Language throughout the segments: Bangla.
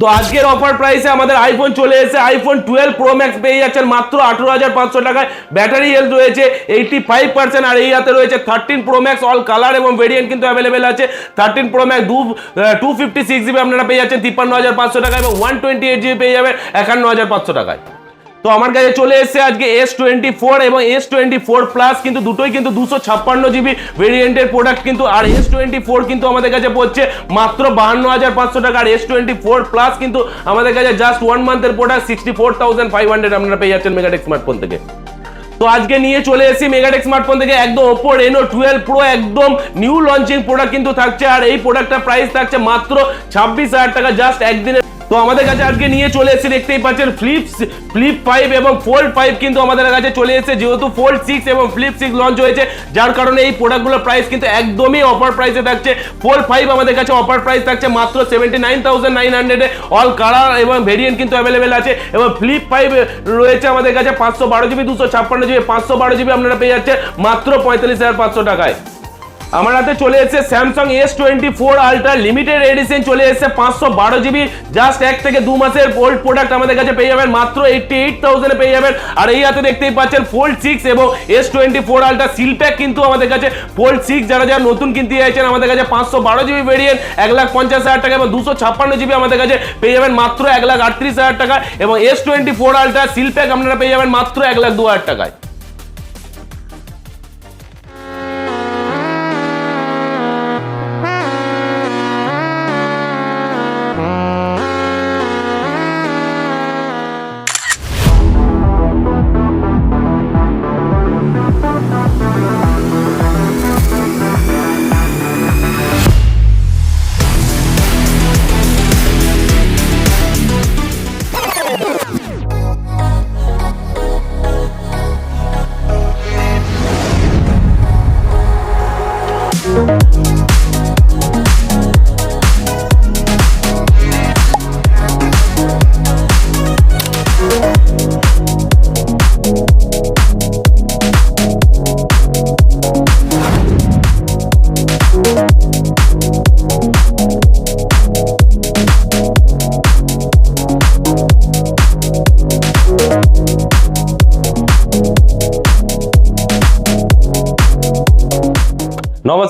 তো আজকের অফার প্রাইসে আমাদের আইফোন চলে এসেছে আইফোন টুয়েলভ প্রো ম্যাক্স পেয়ে যাচ্ছেন মাত্র আঠেরো হাজার পাঁচশো টাকায়। ব্যাটারি হেলথ রয়েছে এইটি ফাইভ পার্সেন্ট আর এই হাতে রয়েছে thirteen pro max all colour এবং ভেরিয়েন্ট কিন্তু অ্যাভেলেবেল আছে। থার্টিন প্রো ম্যাক্স দু টু ফিফটি সিক্স জিবি আপনারা পেয়ে যাচ্ছেন, তিপ্পান্ন হাজার পাঁচশো টাকায় এবং ওয়ান টোয়েন্টি এইট জিবি পেয়ে যাবেন একান্ন হাজার পাঁচশো টাকায়। তো আমার কাছে চলে এসেছে আজকে এস টোয়েন্টি ফোর এবং এস টোয়েন্টি ফোর প্লাস কিন্তু দুটোই কিন্তু দুশো ছাপ্পান্ন জিবি ভেরিয়েন্টের প্রোডাক্ট কিন্তু, আর এস টোয়েন্টি ফোর কিন্তু আমাদের কাছে পড়ছে মাত্র বাহান্ন হাজার পাঁচশো টাকা, আর এস টোয়েন্টি ফোর প্লাস কিন্তু আমাদের কাছে just one মান্থের product sixty four thousand five hundred আপনারা পেয়ে যাচ্ছেন মেগাটেক স্মার্টফোন থেকে। তো আজকে নিয়ে চলে এসেছি মেগাটেক স্মার্টফোন থেকে, একদম ওপো রেনো টুয়েলভ প্রো একদম নিউ লঞ্চিং প্রোডাক্ট কিন্তু থাকছে, আর এই প্রোডাক্টটা প্রাইস থাকছে মাত্র ছাব্বিশ হাজার টাকা জাস্ট একদিনের তো আমাদের কাছে আজকে নিয়ে চলে এসেছে, দেখতেই পাচ্ছেন ফ্লিপ ফ্লিপ ফাইভ এবং ফোল্ড ফাইভ কিন্তু আমাদের কাছে চলে এসেছে, যেহেতু ফোল্ড সিক্স এবং ফ্লিপ সিক্স লঞ্চ হয়েছে, যার কারণে এই প্রোডাক্টগুলোর প্রাইস কিন্তু একদমই অফার প্রাইসে থাকছে। ফোল্ড ফাইভ আমাদের কাছে অফার প্রাইস থাকছে মাত্র সেভেন্টি নাইন থাউজেন্ড নাইন হান্ড্রেডে অল কালার এবং ভেরিয়েন্ট কিন্তু অ্যাভেলেবেল আছে এবং ফ্লিপ ফাইভ রয়েছে আমাদের কাছে পাঁচশো বারো জিবি দুশো ছাপ্পান্ন জিবি পাঁচশো বারো জিবি আপনারা পেয়ে যাচ্ছে মাত্র পঁয়তাল্লিশ হাজার পাঁচশো টাকায়। আমার হাতে চলে এসেছে Samsung S twenty four ultra limited edition চলে এসেছে পাঁচশো বারো জিবি জাস্ট এক থেকে দু মাসের ওল্ড প্রোডাক্ট আমাদের কাছে পেয়ে যাবেন, মাত্র এইটটি এইট থাউজেন্ডে পেয়ে যাবেন। আর এই হাতে দেখতেই পাচ্ছেন ফোল্ড সিক্স এবং S twenty four ultra seal pack কিন্তু আমাদের কাছে ফোল্ড সিক্স যারা যারা নতুন কিনতে চাইছেন, আমাদের কাছে পাঁচশো বারো জিবি ভেরিয়েন্ট এক লাখ পঞ্চাশ হাজার টাকা এবং দুশো ছাপ্পান্ন জিবি আমাদের কাছে পেয়ে যাবেন, মাত্র এক লাখ আটত্রিশ হাজার টাকা এবং S twenty four ultra seal pack আপনারা পেয়ে যাবেন, মাত্র এক লাখ দু হাজার টাকায়।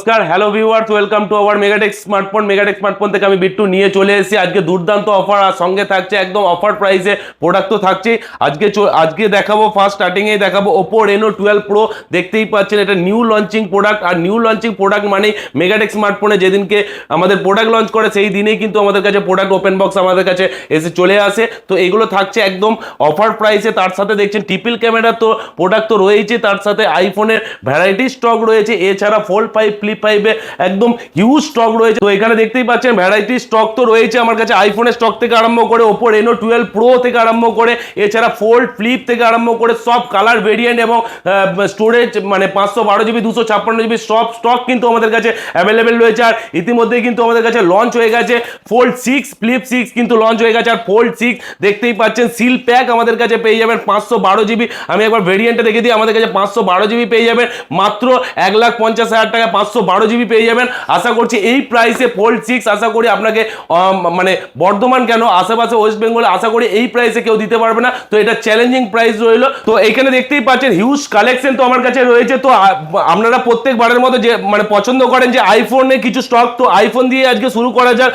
নমস্কার hello viewers welcome to our Megatech smartphone Megatech smartphone থেকে আমি বিট্টু নিয়ে চলে এসেছি। আজকে দুর্দান্ত অফার আর সঙ্গে থাকছে একদম অফার প্রাইসে প্রোডাক্ট তো থাকছে আজকে আজকে দেখাবো ফার্স্ট স্টার্টিংয়ে দেখাবো ওপো রেনো টুয়েলভ প্রো দেখতেই পাচ্ছেন, এটা নিউ লঞ্চিং প্রোডাক্ট আর নিউ লঞ্চিং প্রোডাক্ট মানেই মেগাটেক স্মার্টফোনে যেদিনকে আমাদের প্রোডাক্ট লঞ্চ করে, সেই দিনেই কিন্তু আমাদের কাছে প্রোডাক্ট ওপেন বক্স আমাদের কাছে এসে চলে আসে। তো এগুলো থাকছে একদম অফার প্রাইসে তার সাথে দেখছেন টিপিল ক্যামেরা তো প্রোডাক্ট তো রয়েছে তার সাথে আইফোনের ভ্যারাইটি স্টক রয়েছে। এছাড়া ফোল্ড ফাইভ ফ্লিপ ফাইভে একদম হিউজ স্টক রয়েছে। তো এখানে দেখতেই পাচ্ছেন ভ্যারাইটি স্টক তো রয়েছে আমার কাছে। আইফোনের স্টক থেকে আরম্ভ করে ওপো রেনো টুয়েলভ প্রো থেকে আরম্ভ করে, এছাড়া ফোল্ড ফ্লিপ থেকে আরম্ভ করে সব কালার ভেরিয়েন্ট এবং স্টোরেজ মানে পাঁচশো বারো জিবি দুশো ছাপ্পান্ন জিবি সব স্টক কিন্তু আমাদের কাছে অ্যাভেলেবেল রয়েছে। আর ইতিমধ্যেই কিন্তু আমাদের কাছে লঞ্চ হয়ে গেছে ফোল্ড সিক্স ফ্লিপ সিক্স কিন্তু লঞ্চ হয়ে গেছে। আর ফোল্ড সিক্স দেখতেই পাচ্ছেন সিল প্যাক আমাদের কাছে পেয়ে যাবেন পাঁচশো বারো জিবি আমি একবার ভেরিয়েন্টটা দেখে দিই, আমাদের কাছে পাঁচশো বারো জিবি পেয়ে যাবেন। মাত্র এক লাখ পঞ্চাশ হাজার টাকা, পাঁচশো বারো জিবি পেয়ে যাবেন। আশা করছি এই প্রাইসে ফোল্ড সিক্স আশা করি আপনাকে মানে বর্ধমান কেন, আশেপাশে ওয়েস্ট বেঙ্গলে আশা করি এই প্রাইসে কেউ দিতে পারবে না। তো এটা চ্যালেঞ্জিং প্রাইস রইল। তো এখানে দেখতেই পাচ্ছেন হিউজ কালেকশন তো আমার কাছে রয়েছে। তো আপনারা প্রত্যেকবারের মতো যে মানে পছন্দ করেন যে আইফোনে কিছু স্টক তো আইফোন দিয়ে আজকে শুরু করা যাক।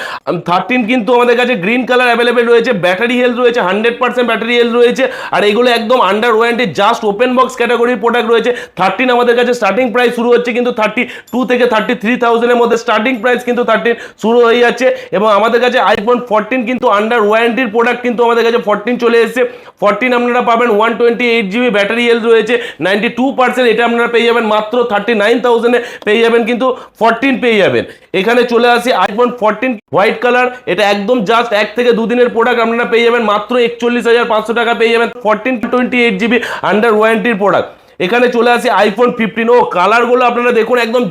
থার্টিন কিন্তু আমাদের কাছে গ্রিন কালার অ্যাভেলেবেল রয়েছে ব্যাটারি হেলথ রয়েছে হান্ড্রেড পার্সেন্ট ব্যাটারি হেলথ রয়েছে, আর এগুলো একদম under warranty just open box ক্যাটাগরির প্রোডাক্ট রয়েছে। থার্টিন আমাদের কাছে স্টার্টিং প্রাইস শুরু হচ্ছে, কিন্তু থার্টি টু থেকে থার্টি থ্রি থাউজেন্ডের মধ্যে স্টার্টিং প্রাইস কিন্তু থার্টিন শুরু হয়ে যাচ্ছে এবং আমাদের কাছে আইফোন ফোরটিন কিন্তু আন্ডার ওয়ারেন্টির প্রোডাক্ট কিন্তু আমাদের কাছে ফোরটিন চলে এসেছে। ফোরটিন আপনারা পাবেন one twenty eight GB battery health রয়েছে নাইনটি টু পার্সেন্ট এটা আপনারা পেয়ে যাবেন, মাত্র থার্টি নাইন থাউজেন্ডে পেয়ে যাবেন কিন্তু ফোরটিন পেয়ে যাবেন। এখানে চলে আসি আইফোন ফোরটিন হোয়াইট কালার এটা একদম জাস্ট এক থেকে দুদিনের প্রোডাক্ট আপনারা পেয়ে যাবেন, মাত্র একচল্লিশ হাজার পাঁচশো টাকা পেয়ে যাবেন fourteen twenty eight GB under ওয়ারেন্টির product এখানে চলে আসি আইফোন ফিফটিন ও কালারগুলো আপনারা দেখুন, একদম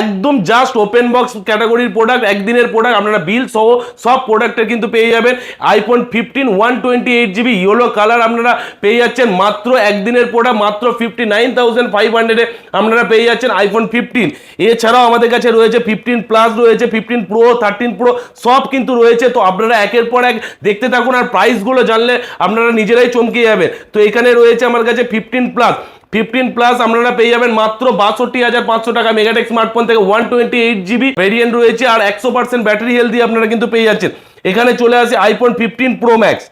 একদম জাস্ট ওপেন বক্স ক্যাটাগরির প্রোডাক্ট একদিনের প্রোডাক্ট আপনারা বিল সহ সব প্রোডাক্টের কিন্তু পেয়ে যাবেন। IPhone fifteen one twenty eight GB yellow colour আপনারা পেয়ে যাচ্ছেন, মাত্র একদিনের প্রোডাক্ট মাত্র ফিফটি নাইন থাউজেন্ড ফাইভ হান্ড্রেডে আপনারা পেয়ে যাচ্ছেন আইফোন ফিফটিন এছাড়াও আমাদের কাছে রয়েছে ফিফটিন প্লাস রয়েছে ফিফটিন প্রো থার্টিন প্রো সব কিন্তু রয়েছে। তো আপনারা একের পর এক দেখতে থাকুন আর প্রাইসগুলো জানলে আপনারা নিজেরাই চমকে যাবেন। তো এখানে রয়েছে আমার কাছে ফিফটিন প্লাস ফিফটিন প্লাস আপনারা পেয়ে যাবেন মাত্র বাষট্টি হাজার পাঁচশো টাকা মেগাটেক স্মার্টফোন থেকে one twenty eight GB variant রয়েছে আর একশো পার্সেন্ট ব্যাটারি হেলদি আপনারা কিন্তু পেয়ে যাচ্ছেন। এখানে চলে আসে iPhone fifteen pro max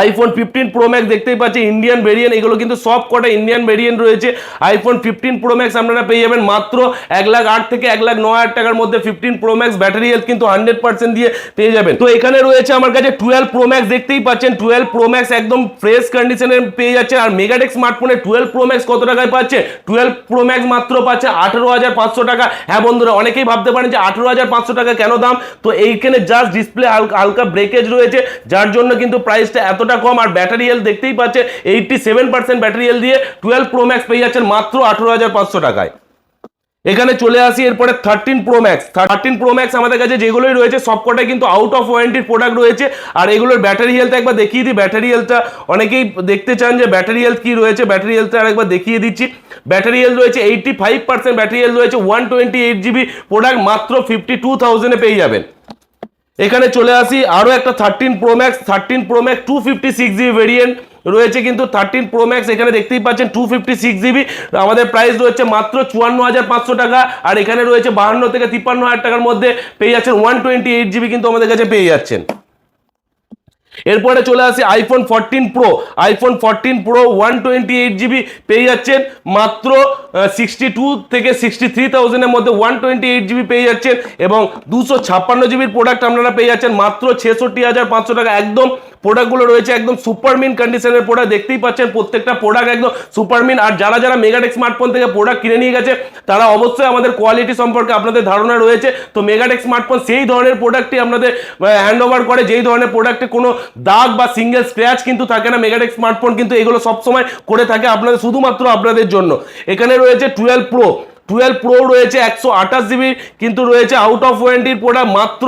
iPhone fifteen pro max দেখতেই পাচ্ছি ইন্ডিয়ান ভেরিয়েন্ট এগুলো কিন্তু সব কটা ইন্ডিয়ান ভেরিয়েন্ট রয়েছে। আইফোন ফিফটিন প্রো ম্যাক্স আপনারা পেয়ে যাবেন মাত্র এক লাখ আট থেকে এক লাখ নয় হাজার টাকার মধ্যে fifteen pro max battery health কিন্তু হান্ড্রেড পার্সেন্ট দিয়ে পেয়ে যাবেন। তো এখানে রয়েছে আমার কাছে টুয়েলভ প্রো ম্যাক্স দেখতেই পাচ্ছেন টুয়েলভ প্রো ম্যাক্স একদম ফ্রেশ কন্ডিশনে পেয়ে যাচ্ছে আর মেগাটেক স্মার্টফোনে টুয়েলভ প্রো ম্যাক্স কত টাকায় পাচ্ছে? টুয়েলভ প্রো ম্যাক্স মাত্র পাচ্ছে আঠেরো হাজার পাঁচশো টাকা। হ্যাঁ বন্ধুরা, অনেকেই ভাবতে পারেন যে আঠেরো হাজার পাঁচশো টাকা কেন দাম? তো এইখানে জাস্ট ডিসপ্লে হালকা ব্রেকেজ রয়েছে, যার জন্য কিন্তু প্রাইসটা এতটা কম, আর ব্যাটারি হেলথ দেখতেই পাচ্ছে eighty seven percent battery health দিয়ে টুয়েলভ প্রো ম্যাক্স পেয়ে যাচ্ছেন মাত্র আঠেরো হাজার পাঁচশো টাকায়। এখানে চলে আসি, এরপরে thirteen pro max thirteen pro max আমাদের কাছে যেগুলোই রয়েছে, সবকটাই কিন্তু আউট অফ ওয়ারেন্টির প্রোডাক্ট রয়েছে, আর এগুলোর ব্যাটারি হেলথ একবার দেখিয়ে দিই ব্যাটারি হেলথটা অনেকেই দেখতে চান যে ব্যাটারি হেলথ কি রয়েছে ব্যাটারি হেলথটা আরেকবার দেখিয়ে দিচ্ছি। ব্যাটারি হেলথ রয়েছে eighty five percent battery health রয়েছে one twenty eight GB product মাত্র ফিফটি টু থাউজেন্ডে পেয়ে যাবেন। এখানে চলে আসি আরও একটা thirteen pro max thirteen pro max two fifty six GB variant রয়েছে কিন্তু থার্টিন প্রো ম্যাক্স এখানে দেখতেই পাচ্ছেন টু ফিফটি সিক্স জিবি আমাদের প্রাইস রয়েছে মাত্র চুয়ান্ন হাজার পাঁচশো টাকা, আর এখানে রয়েছে বাহান্ন থেকে তিপ্পান্ন হাজার টাকার মধ্যে পেয়ে যাচ্ছেন ওয়ান টোয়েন্টি এইট জিবি কিন্তু আমাদের কাছে পেয়ে যাচ্ছেন। এরপরে চলে আসি iPhone fourteen pro iPhone fourteen pro one twenty eight GB পেয়ে যাচ্ছেন মাত্র সিক্সটি টু থেকে সিক্সটি থ্রি থাউজেন্ডের মধ্যে ওয়ান টোয়েন্টি এইট জিবি পেয়ে যাচ্ছেন এবং দুশো ছাপ্পান্ন জিবির প্রোডাক্ট আপনারা পেয়ে যাচ্ছেন মাত্র ছেষট্টি হাজার পাঁচশো টাকা। একদম প্রোডাক্টগুলো রয়েছে একদম সুপারমিন কন্ডিশনের প্রোডাক্ট দেখতেই পাচ্ছেন, প্রত্যেকটা প্রোডাক্ট একদম সুপারমিন আর যারা যারা মেগাটেক স্মার্টফোন থেকে প্রোডাক্ট কিনে নিয়ে গেছে, তারা অবশ্যই আমাদের কোয়ালিটি সম্পর্কে আপনাদের ধারণা রয়েছে। তো মেগাটেক স্মার্টফোন সেই ধরনের প্রোডাক্টটি আপনাদের হ্যান্ড ওভার করে, যেই ধরনের প্রোডাক্টে কোনো দাগ বা সিঙ্গেল স্ক্র্যাচ কিন্তু থাকে না মেগাটেক স্মার্টফোন কিন্তু এগুলো সবসময় করে থাকে আপনাদের, শুধুমাত্র আপনাদের জন্য। এখানে রয়েছে টুয়েলভ প্রো টুয়েলভ প্রো রয়েছে একশো আঠাশ জিবি কিন্তু রয়েছে আউট অফ ওয়ারেন্টির প্রোডাক্ট মাত্র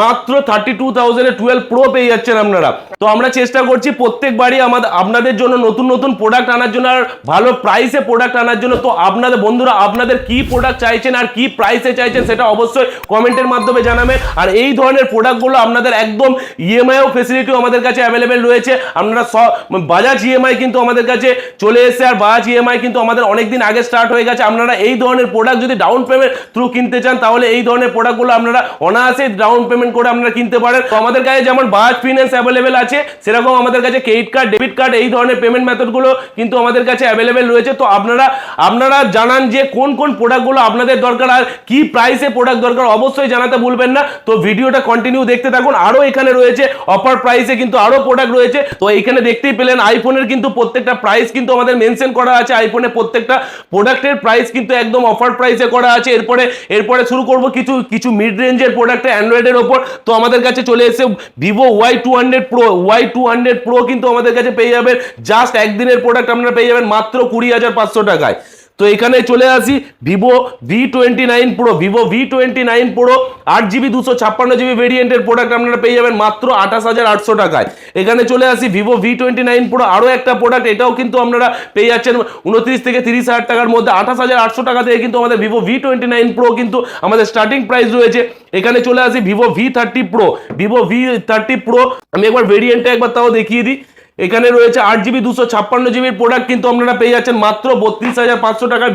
মাত্র থার্টি টু থাউজেন্ডে টুয়েলভ প্রো পেয়ে যাচ্ছেন আপনারা। তো আমরা চেষ্টা করছি প্রত্যেকবারই আমাদের আপনাদের জন্য নতুন নতুন প্রোডাক্ট আনার জন্য আর ভালো প্রাইসে প্রোডাক্ট আনার জন্য। তো আপনাদের বন্ধুরা, আপনাদের কি প্রোডাক্ট চাইছেন আর কি প্রাইসে চাইছেন সেটা অবশ্যই কমেন্টের মাধ্যমে জানাবেন। আর এই ধরনের প্রোডাক্টগুলো আপনাদের একদম ইএমআইও ফেসিলিটিও আমাদের কাছে অ্যাভেলেবেল রয়েছে। আপনারা সব বাজাজ ইএমআই কিন্তু আমাদের কাছে চলে এসেছে আর বাজাজ ইএমআই কিন্তু আমাদের অনেকদিন আগে স্টার্ট হয়ে গেছে। আপনারা এই ধরনের প্রোডাক্ট যদি ডাউন পেমেন্ট থ্রু কিনতে চান, তাহলে এই ধরনের প্রোডাক্টগুলো আপনারা অনায়াসে ডাউন পেমেন্ট করে আপনারা কিনতে পারেন। তো আমাদের কাছে যেমন বাজাজ ফিনান্স অ্যাভেলেবেল আছে, সেরকম আমাদের কাছে ক্রেডিট কার্ড ডেবিট কার্ড এই ধরনের পেমেন্ট মেথডগুলো কিন্তু আমাদের কাছে অ্যাভেলেবেল রয়েছে। তো আপনারা আপনারা জানান যে কোন কোন প্রোডাক্টগুলো আপনাদের দরকার আর কি প্রাইসে প্রোডাক্ট দরকার, অবশ্যই জানাতে ভুলবেন না। তো ভিডিওটা কন্টিনিউ দেখতে থাকুন। আরও এখানে রয়েছে অফার প্রাইসে কিন্তু আরও প্রোডাক্ট রয়েছে। তো এইখানে দেখতেই পেলেন আইফোনের কিন্তু প্রত্যেকটা প্রাইস কিন্তু আমাদের মেনশন করা আছে। আইফোনের প্রত্যেকটা প্রোডাক্টের প্রাইস কিন্তু একদম অফার প্রাইসে করা আছে। এরপরে এরপরে শুরু করব কিছু কিছু মিড রেঞ্জের প্রোডাক্ট অ্যান্ড্রয়েডের ওপর। তো আমাদের কাছে চলে এসে Vivo Y two hundred pro Y two hundred pro কিন্তু আমাদের কাছে পেয়ে যাবেন। জাস্ট একদিনের প্রোডাক্ট আপনারা পেয়ে যাবেন মাত্র কুড়ি হাজার পাঁচশো টাকায়। তো এখানে চলে আসি। Vivo V twenty nine pro Vivo V twenty nine pro আট জিবি দুশো ছাপ্পান্ন জিবি ভেরিয়েন্টের প্রোডাক্ট আপনারা পেয়ে যাবেন মাত্র আঠাশ হাজার আটশো টাকায়। এখানে চলে আসি Vivo V twenty nine pro আরও একটা প্রোডাক্ট এটাও কিন্তু আপনারা পেয়ে যাচ্ছেন উনত্রিশ থেকে তিরিশ হাজার টাকার মধ্যে। আঠাশ হাজার আটশো টাকা থেকে কিন্তু আমাদের Vivo V twenty nine pro কিন্তু আমাদের স্টার্টিং প্রাইস রয়েছে। এখানে চলে আসি Vivo V thirty pro Vivo V thirty pro আমি একবার ভেরিয়েন্টটা একবার তাও দেখিয়ে দিই। এখানে রয়েছে আট জিবি, দুশো ছাপ্পান্ন জিবির প্রোডাক্ট কিন্তু আপনারা পেয়ে যাচ্ছেন মাত্র বত্রিশ হাজার পাঁচশো টাকা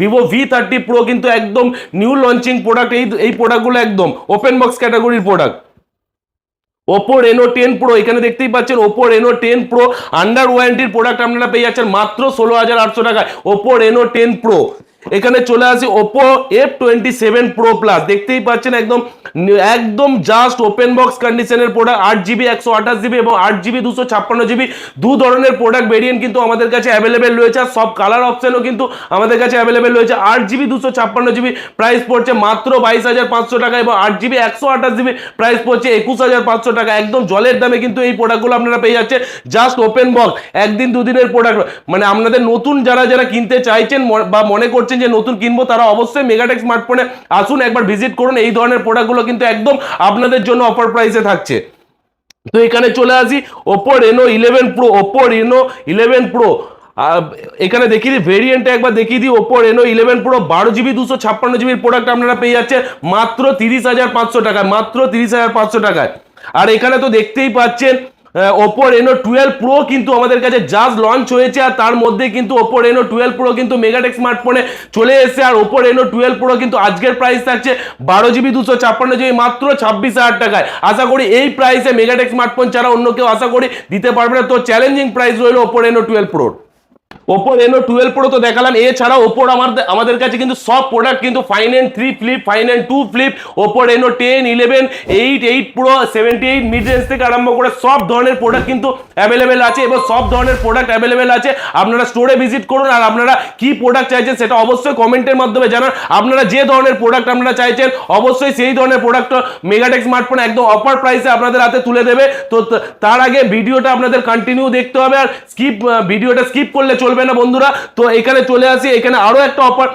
ভিভো ভি থার্টি প্রো কিন্তু একদম নিউ লঞ্চিং প্রোডাক্ট এই এই প্রোডাক্টগুলো একদম ওপেন বক্স ক্যাটাগরির product Oppo Reno ten pro এখানে দেখতেই পাচ্ছেন Oppo Reno ten pro under ওয়ারেন্টির product আপনারা পেয়ে যাচ্ছেন মাত্র ষোলো হাজার আটশো টাকায়। ওপো রেনো টেন প্রো এখানে চলে আসি Oppo F twenty seven pro plus দেখতেই পাচ্ছেন একদম একদম জাস্ট ওপেন বক্স কন্ডিশনের প্রোডাক্ট আট জিবি একশো আঠাশ জিবি এবং আট জিবি দুশো ছাপ্পান্ন জিবি দু ধরনের প্রোডাক্ট ভেরিয়েন্ট কিন্তু আমাদের কাছে অ্যাভেলেবেল রয়েছে আর সব কালার অপশনও কিন্তু আমাদের কাছে অ্যাভেলেবেল রয়েছে। আট জিবি দুশো ছাপ্পান্ন জিবি প্রাইস পড়ছে মাত্র বাইশ হাজার পাঁচশো টাকা এবং আট জিবি একশো আঠাশ জিবি প্রাইস পড়ছে একুশ হাজার পাঁচশো টাকা। একদম জলের দামে কিন্তু এই প্রোডাক্টগুলো আপনারা পেয়ে যাচ্ছে জাস্ট ওপেন বক্স একদিন দুদিনের প্রোডাক্ট মানে আপনাদের নতুন যারা যারা কিনতে চাইছেন বা মনে করছেন যে নতুন কিনবো, তারা অবশ্যই মেগাটেক স্মার্টফোনে আসুন, একবার ভিজিট করুন। এই ধরনের প্রোডাক্টগুলো কিন্তু একদম আপনাদের জন্য অফার প্রাইসে থাকছে। তো এখানে চলে আসি Oppo Reno eleven pro Oppo Reno eleven pro এখানে দেখিয়ে দিই ভেরিয়েন্টটা একবার দেখিয়ে দিই ওপো রেনো ইলেভেন প্রো বারো জিবি দুশো ছাপ্পান্ন জিবির প্রোডাক্ট আপনারা পেয়ে যাচ্ছে মাত্র তিরিশ হাজার পাঁচশো টাকায়, মাত্র তিরিশ হাজার পাঁচশো টাকায়। আর এখানে তো দেখতেই পাচ্ছেন ওপো রেনো টুয়েলভ প্রো কিন্তু আমাদের কাছে জাস্ট লঞ্চ হয়েছে আর তার মধ্যে কিন্তু ওপো রেনো টুয়েলভ প্রো কিন্তু মেগাটেক স্মার্টফোনে চলে এসেছে আর ওপো রেনো টুয়েলভ প্রো কিন্তু আজকের প্রাইস থাকছে বারো জিবি দুশো ছাপ্পান্ন জিবি মাত্র ছাব্বিশ হাজার টাকায়। আশা করি এই প্রাইসে মেগাটেক স্মার্টফোন ছাড়া অন্য কেউ আশা করি দিতে পারবে না। তো চ্যালেঞ্জিং প্রাইস রইল ওপো রেনো টুয়েলভ প্রোর ওপো রেনো টুয়েলভ প্রো তো দেখালাম। এছাড়া ওপোর আমাদের আমাদের কাছে কিন্তু সব প্রোডাক্ট কিন্তু find N three flip find N two flip Oppo Reno ten eleven eight eight pro seventy eight mid range থেকে আরম্ভ করে সব ধরনের প্রোডাক্ট কিন্তু অ্যাভেলেবেল আছে এবং সব ধরনের প্রোডাক্ট অ্যাভেলেবেল আছে। আপনারা স্টোরে ভিজিট করুন আর আপনারা কি প্রোডাক্ট চাইছেন সেটা অবশ্যই কমেন্টের মাধ্যমে জানান। আপনারা যে ধরনের প্রোডাক্ট আপনারা চাইছেন, অবশ্যই সেই ধরনের প্রোডাক্ট মেগাটেক স্মার্টফোন একদম অফার প্রাইসে আপনাদের হাতে তুলে দেবে। তো তার আগে ভিডিওটা আপনাদের কন্টিনিউ দেখতে হবে আর স্কিপ ভিডিওটা স্কিপ করলে চলবে না বন্ধুরা? তো এখানে চলে আসি, এখানে আরও একটা অফার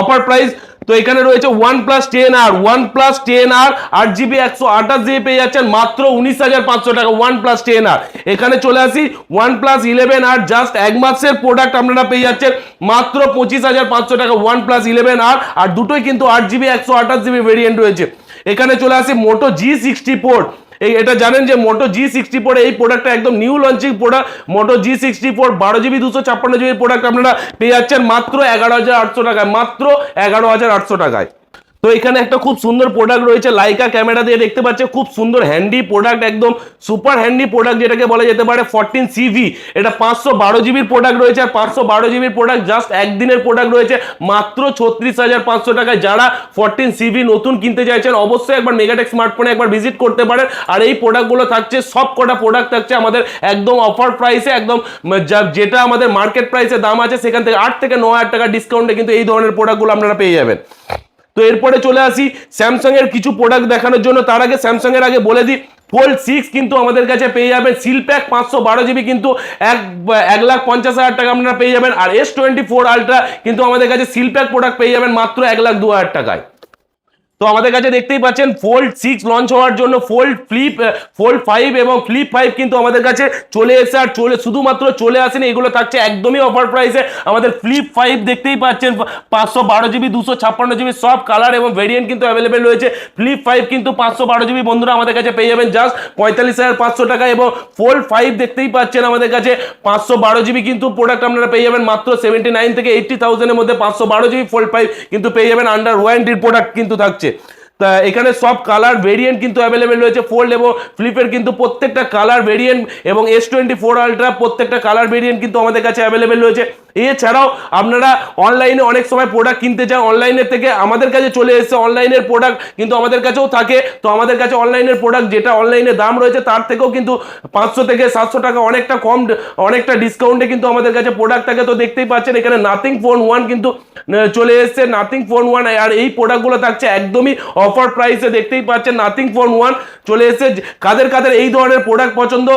অফার প্রাইস তো এখানে রয়েছে one plus ten R one plus ten R আট জিবি একশো আঠাশ জিবি পেয়ে যাচ্ছেন মাত্র উনিশ হাজার পাঁচশো টাকা ওয়ান প্লাস টেন আর এখানে চলে আসি one plus eleven R just এক মাসের প্রোডাক্ট আপনারা পেয়ে যাচ্ছেন মাত্র পঁচিশ হাজার পাঁচশো টাকা ওয়ান প্লাস ইলেভেন আর আর দুটোই কিন্তু আট জিবি একশো আঠাশ জিবি ভেরিয়েন্ট রয়েছে। এখানে চলে আসি মোটো জি সিক্সটি ফোর এই এটা জানেন যে মোটো জি সিক্সটি ফোর এই প্রোডাক্টটা একদম new launching product Moto G sixty four বারো জিবি দুশো ছাপ্পান্ন জিবি প্রোডাক্ট আপনারা পেয়ে যাচ্ছেন মাত্র এগারো হাজার আটশো টাকায়, মাত্র এগারো হাজার আটশো টাকায়। তো এখানে একটা খুব সুন্দর প্রোডাক্ট রয়েছে লাইকা ক্যামেরা দিয়ে দেখতে পাচ্ছে, খুব সুন্দর হ্যান্ডি প্রোডাক্ট একদম সুপার হ্যান্ডি প্রোডাক্ট যেটাকে বলা যেতে পারে ফোরটিন সিভি এটা পাঁচশো বারো জিবির প্রোডাক্ট রয়েছে, আর পাঁচশো বারো জিবির প্রোডাক্ট জাস্ট একদিনের প্রোডাক্ট রয়েছে, মাত্র ছত্রিশ হাজার পাঁচশো টাকায়। যারা ফোরটিন সিভি নতুন কিনতে চাইছেন, অবশ্যই একবার মেগাটেক স্মার্টফোনে একবার ভিজিট করতে পারেন, আর এই প্রোডাক্টগুলো থাকছে, সব কটা প্রোডাক্ট থাকছে আমাদের একদম অফার প্রাইসে একদম যেটা আমাদের মার্কেট প্রাইসে দাম আছে, সেখান থেকে আট থেকে ন হাজার টাকা ডিসকাউন্টে কিন্তু এই ধরনের প্রোডাক্টগুলো আপনারা পেয়ে যাবেন। তো এরপরে চলে আসি স্যামসাং এর কিছু প্রোডাক্ট দেখানোর জন্য। তার আগে স্যামসাং এর আগে বলে দিই ফোল্ড সিক্স কিন্তু আমাদের কাছে পেয়ে যাবেন। সিলপ্যাক পাঁচশো বারো জিবি কিন্তু এক এক লাখ পঞ্চাশ হাজার টাকা আপনারা পেয়ে যাবেন। আর এস টোয়েন্টি ফোর আলট্রা কিন্তু আমাদের কাছে সিল প্যাক প্রোডাক্ট পেয়ে যাবেন মাত্র এক লাখ দু হাজার টাকায়। তো আমাদের কাছে দেখতেই পাচ্ছেন ফোল্ড সিক্স লঞ্চ হওয়ার জন্য ফোল্ড ফ্লিপ ফোল্ড ফাইভ এবং ফ্লিপ ফাইভ কিন্তু আমাদের কাছে চলে এসে আর চলে, শুধুমাত্র চলে আসেনি, এগুলো থাকছে একদমই অফার প্রাইসে আমাদের ফ্লিপ ফাইভ দেখতেই পাচ্ছেন, পাঁচশো বারো জিবি দুশো ছাপ্পান্ন জিবি সব কালার এবং ভেরিয়েন্ট কিন্তু অ্যাভেলেবেল রয়েছে। ফ্লিপ ফাইভ কিন্তু পাঁচশো বারো জিবি বন্ধুরা আমাদের কাছে পেয়ে যাবেন জাস্ট পঁয়তাল্লিশ হাজার পাঁচশো টাকা এবং ফোল্ড ফাইভ দেখতেই পাচ্ছেন আমাদের কাছে পাঁচশো বারো জিবি কিন্তু প্রোডাক্ট আপনারা পেয়ে যাবেন মাত্র সেভেন্টি নাইন থেকে এইটটি থাউজেন্ডের মধ্যে পাঁচশো বারো জিবি ফোল্ড ফাইভ কিন্তু পেয়ে যাবেন আন্ডার ওয়ারেন্টির প্রোডাক্ট কিন্তু থাকছে। এখানে সব কালার ভেরিয়েন্ট কিন্তু অ্যাভেলেবেল রয়েছে ফোল্ড এবং ফ্লিপের কিন্তু প্রত্যেকটা কালার ভেরিয়েন্ট এবং এস টোয়েন্টি ফোর আলট্রা প্রত্যেকটা কালার ভেরিয়েন্ট কিন্তু আমাদের কাছে অ্যাভেলেবেল রয়েছে। এছাড়াও আপনারা অনলাইনে অনেক সময় প্রোডাক্ট কিনতে চান অনলাইনের থেকে আমাদের কাছে চলে এসেছে অনলাইনের প্রোডাক্ট কিন্তু আমাদের কাছেও থাকে। তো আমাদের কাছে অনলাইনের প্রোডাক্ট যেটা অনলাইনে দাম রয়েছে তার থেকেও কিন্তু পাঁচশো থেকে সাতশো টাকা অনেকটা কম, অনেকটা ডিসকাউন্টে কিন্তু আমাদের কাছে প্রোডাক্ট থাকে। তো দেখতেই পাচ্ছেন এখানে নাথিং ফোন ওয়ান কিন্তু চলে এসেছে। নাথিং ফোন ওয়ান আর এই প্রোডাক্টগুলো থাকছে একদমই অফার প্রাইসে দেখতেই পাচ্ছেন নাথিং ফোন ওয়ান চলে এসেছে। কাদের কাদের এই ধরনের প্রোডাক্ট পছন্দ,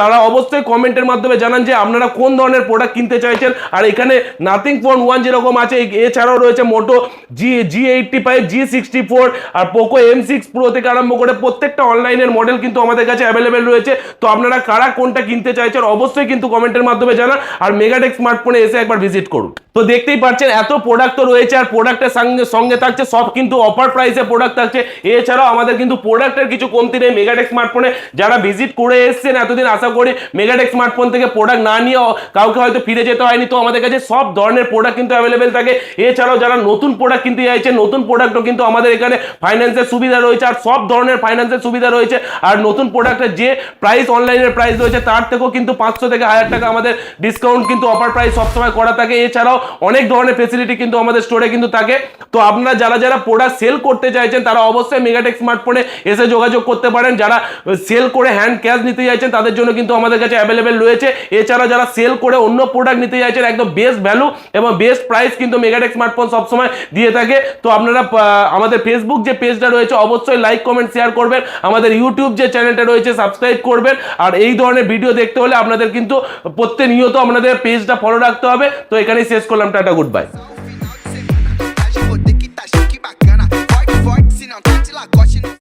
তারা অবশ্যই কমেন্টের মাধ্যমে জানান যে আপনারা কোন ধরনের প্রোডাক্ট কিনতে চাইছেন। আর এখানে নাথিং ফোন ওয়ান যেরকম আছে এছাড়াও রয়েছে Moto G G eighty five G sixty four আর পোকো এম সিক্স প্রো থেকে আরম্ভ করে প্রত্যেকটা অনলাইনের মডেল কিন্তু আমাদের কাছে অ্যাভেলেবেল রয়েছে। তো আপনারা কারা কোনটা কিনতে চাইছেন অবশ্যই কিন্তু কমেন্টের মাধ্যমে জানান আর মেগাটেক স্মার্টফোনে এসে একবার ভিজিট করুন। তো দেখতেই পাচ্ছেন এত প্রোডাক্ট তো রয়েছে আর প্রোডাক্টের সঙ্গে সঙ্গে থাকছে, সব কিন্তু অফার প্রাইসে প্রোডাক্ট থাকছে। এছাড়াও আমাদের কিন্তু প্রোডাক্টের কিছু কমতি নেই মেগাটেক স্মার্টফোনে যারা ভিজিট করে এসেছেন, এতদিন আশা করি মেগাটেক স্মার্টফোন থেকে প্রোডাক্ট না নিয়ে কাউকে হয়তো ফিরে যেতে হয়নি। তো আমাদের কাছে সব ধরনের প্রোডাক্ট কিন্তু অ্যাভেলেবেল থাকে। এছাড়াও যারা নতুন প্রোডাক্ট কিনতে চাইছে নতুন প্রোডাক্টও কিন্তু আমাদের এখানে ফাইন্যান্সের সুবিধা রয়েছে। আর সব ধরনের ফাইন্যান্সের সুবিধা রয়েছে। আর নতুন প্রোডাক্টের যে প্রাইস অনলাইনের প্রাইস রয়েছে, তার থেকেও কিন্তু পাঁচশো থেকে হাজার টাকা আমাদের ডিসকাউন্ট কিন্তু অফার প্রাইস সবসময় করা থাকে। এছাড়াও অনেক ধরনের ফেসিলিটি কিন্তু আমাদের স্টোরে কিন্তু থাকে। তো আপনারা যারা যারা প্রোডাক্ট সেল করতে চাইছেন তারা অবশ্যই মেগাটেক স্মার্টফোনে এসে যোগাযোগ করতে পারেন। যারা সেল করে হ্যান্ড ক্যাশ নিতে চাইছেন, তাদের জন্য কিন্তু আমাদের কাছে অ্যাভেলেবেল রয়েছে। এছাড়া যারা সেল করে অন্য প্রোডাক্ট নিতে চাইছেন, একদম বেস্ট ভ্যালু এবং বেস্ট প্রাইস কিন্তু মেগাটেক স্মার্টফোন সবসময় দিয়ে থাকে। তো আপনারা আমাদের ফেসবুক যে পেজটা রয়েছে, অবশ্যই লাইক কমেন্ট শেয়ার করবেন। আমাদের ইউটিউব যে চ্যানেলটা রয়েছে সাবস্ক্রাইব করবেন। আর এই ধরনের ভিডিও দেখতে হলে আপনাদের কিন্তু প্রত্যেক নিয়ত আপনাদের পেজটা ফলো রাখতে হবে। তো এখানেই শেষ করলাম। Tata good bye